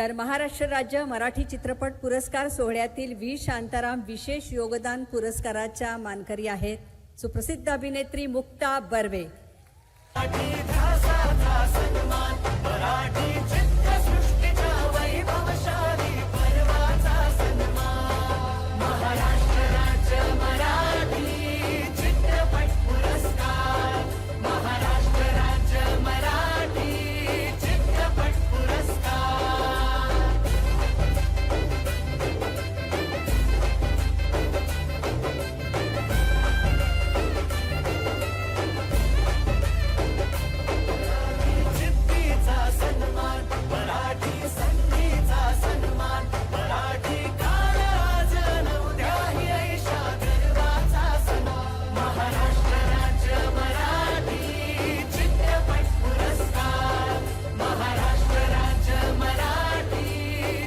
तर महाराष्ट्र राज्य मराठी चित्रपट पुरस्कार सोहळ्यातील व्ही. शांताराम विशेष योगदान पुरस्काराच्या मानकरी आहेत. सुप्रसिद्ध अभिनेत्री मुक्ता बर्वे.